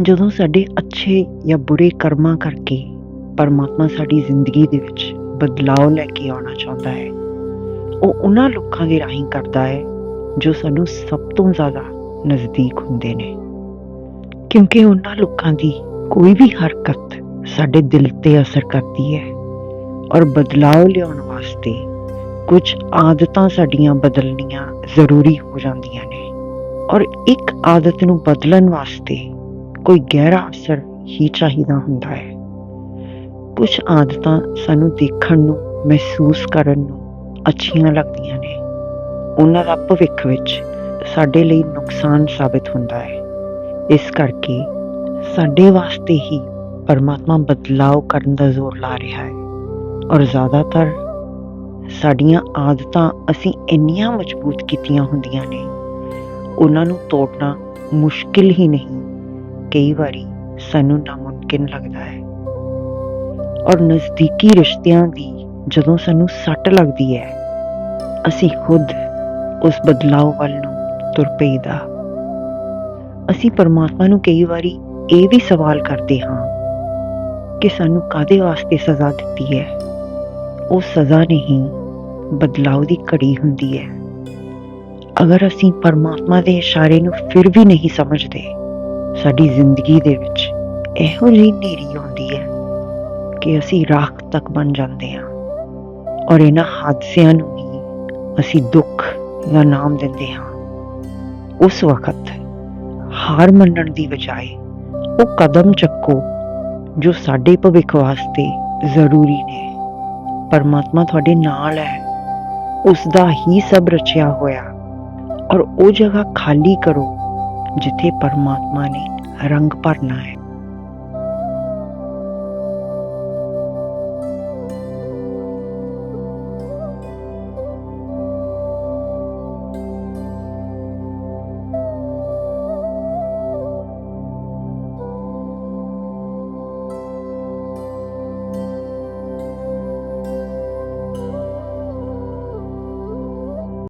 ਜਦੋਂ ਸਾਡੇ ਅੱਛੇ ਜਾਂ ਬੁਰੇ ਕਰਮਾਂ ਕਰਕੇ ਪਰਮਾਤਮਾ ਸਾਡੀ ਜ਼ਿੰਦਗੀ ਦੇ ਵਿੱਚ ਬਦਲਾਅ ਲੈ ਕੇ ਆਉਣਾ ਚਾਹੁੰਦਾ ਹੈ, ਉਹ ਉਹਨਾਂ ਲੋਕਾਂ ਦੇ ਰਾਹੀਂ ਕਰਦਾ ਹੈ ਜੋ ਸਾਨੂੰ ਸਭ ਤੋਂ ਜ਼ਿਆਦਾ ਨਜ਼ਦੀਕ ਹੁੰਦੇ ਨੇ। ਕਿਉਂਕਿ ਉਹਨਾਂ ਲੋਕਾਂ ਦੀ ਕੋਈ ਵੀ ਹਰਕਤ ਸਾਡੇ ਦਿਲ ਤੇ ਅਸਰ ਕਰਦੀ ਹੈ ਔਰ ਬਦਲਾਅ ਲਿਆਉਣ ਵਾਸਤੇ ਕੁਝ ਆਦਤਾਂ ਸਾਡੀਆਂ ਬਦਲਣੀਆਂ ਜ਼ਰੂਰੀ ਹੋ ਜਾਂਦੀਆਂ ਨੇ। ਔਰ ਇੱਕ ਆਦਤ ਨੂੰ ਬਦਲਣ ਵਾਸਤੇ ਕੋਈ ਗਹਿਰਾ ਅਸਰ ਹੀ ਚਾਹੀਦਾ ਹੁੰਦਾ ਹੈ। ਕੁਝ ਆਦਤਾਂ ਸਾਨੂੰ ਦੇਖਣ ਨੂੰ, ਮਹਿਸੂਸ ਕਰਨ ਨੂੰ ਅੱਛੀਆਂ ਲੱਗਦੀਆਂ ਨੇ। ਉਹਨਾਂ ਦਾ ਭਵਿੱਖ ਵਿੱਚ ਸਾਡੇ ਲਈ ਨੁਕਸਾਨ ਸਾਬਿਤ ਹੁੰਦਾ ਹੈ। ਇਸ ਕਰਕੇ ਸਾਡੇ ਵਾਸਤੇ ਹੀ ਪਰਮਾਤਮਾ ਬਦਲਾਅ ਕਰਨ ਦਾ ਜ਼ੋਰ ਲਾ ਰਿਹਾ ਹੈ। ਔਰ ਜ਼ਿਆਦਾਤਰ ਸਾਡੀਆਂ ਆਦਤਾਂ ਅਸੀਂ ਇੰਨੀਆਂ ਮਜ਼ਬੂਤ ਕੀਤੀਆਂ ਹੁੰਦੀਆਂ ਨੇ, ਉਹਨਾਂ ਨੂੰ ਤੋੜਨਾ ਮੁਸ਼ਕਿਲ ਹੀ ਨਹੀਂ। ਕਈ ਵਾਰੀ ਸਾਨੂੰ ਨਾਮੁਮਕਿਨ ਲੱਗਦਾ ਹੈ। ਔਰ ਨਜ਼ਦੀਕੀ ਰਿਸ਼ਤਿਆਂ ਦੀ ਜਦੋਂ ਸਾਨੂੰ ਸੱਟ ਲੱਗਦੀ ਹੈ, ਅਸੀਂ ਖੁਦ ਉਸ ਬਦਲਾਅ ਵੱਲ ਨੂੰ ਤੁਰ ਪਈਦਾ। ਅਸੀਂ ਪਰਮਾਤਮਾ ਨੂੰ ਕਈ ਵਾਰੀ ਇਹ ਵੀ ਸਵਾਲ ਕਰਦੇ ਹਾਂ ਕਿ ਸਾਨੂੰ ਕਾਦੇ ਵਾਸਤੇ ਸਜ਼ਾ ਦਿੱਤੀ ਹੈ? ਉਹ ਸਜ਼ਾ ਨਹੀਂ ਬਦਲਾਅ ਦੀ ਘੜੀ ਹੁੰਦੀ ਹੈ। ਅਗਰ ਅਸੀਂ ਪਰਮਾਤਮਾ ਦੇ ਇਸ਼ਾਰੇ ਨੂੰ ਫਿਰ ਵੀ ਨਹੀਂ ਸਮਝਦੇ ਸਾਡੀ ਜ਼ਿੰਦਗੀ ਦੇ ਵਿੱਚ ਇਹੋ ਜਿਹੀ ਨੇਰੀ ਆਉਂਦੀ ਹੈ ਕਿ ਅਸੀਂ ਰਾਖ ਤੱਕ ਬਣ ਜਾਂਦੇ ਹਾਂ। ਔਰ ਇਹਨਾਂ ਹਾਦਸਿਆਂ ਨੂੰ ਹੀ ਅਸੀਂ ਦੁੱਖ ਦਾ ਨਾਮ ਦਿੰਦੇ ਹਾਂ। ਉਸ ਵਕਤ ਹਾਰ ਮੰਨਣ ਦੀ ਬਜਾਏ ਉਹ ਕਦਮ ਚੱਕੋ ਜੋ ਸਾਡੇ ਭਵਿੱਖ ਵਾਸਤੇ ਜ਼ਰੂਰੀ ਨੇ। ਪਰਮਾਤਮਾ ਤੁਹਾਡੇ ਨਾਲ ਹੈ। ਉਸ ਦਾ ਹੀ ਸਭ ਰਚਿਆ ਹੋਇਆ। ਔਰ ਉਹ ਜਗ੍ਹਾ ਖਾਲੀ ਕਰੋ। ਜਿੱਥੇ ਪਰਮਾਤਮਾ ਨੇ ਰੰਗ ਭਰਨਾ ਹੈ।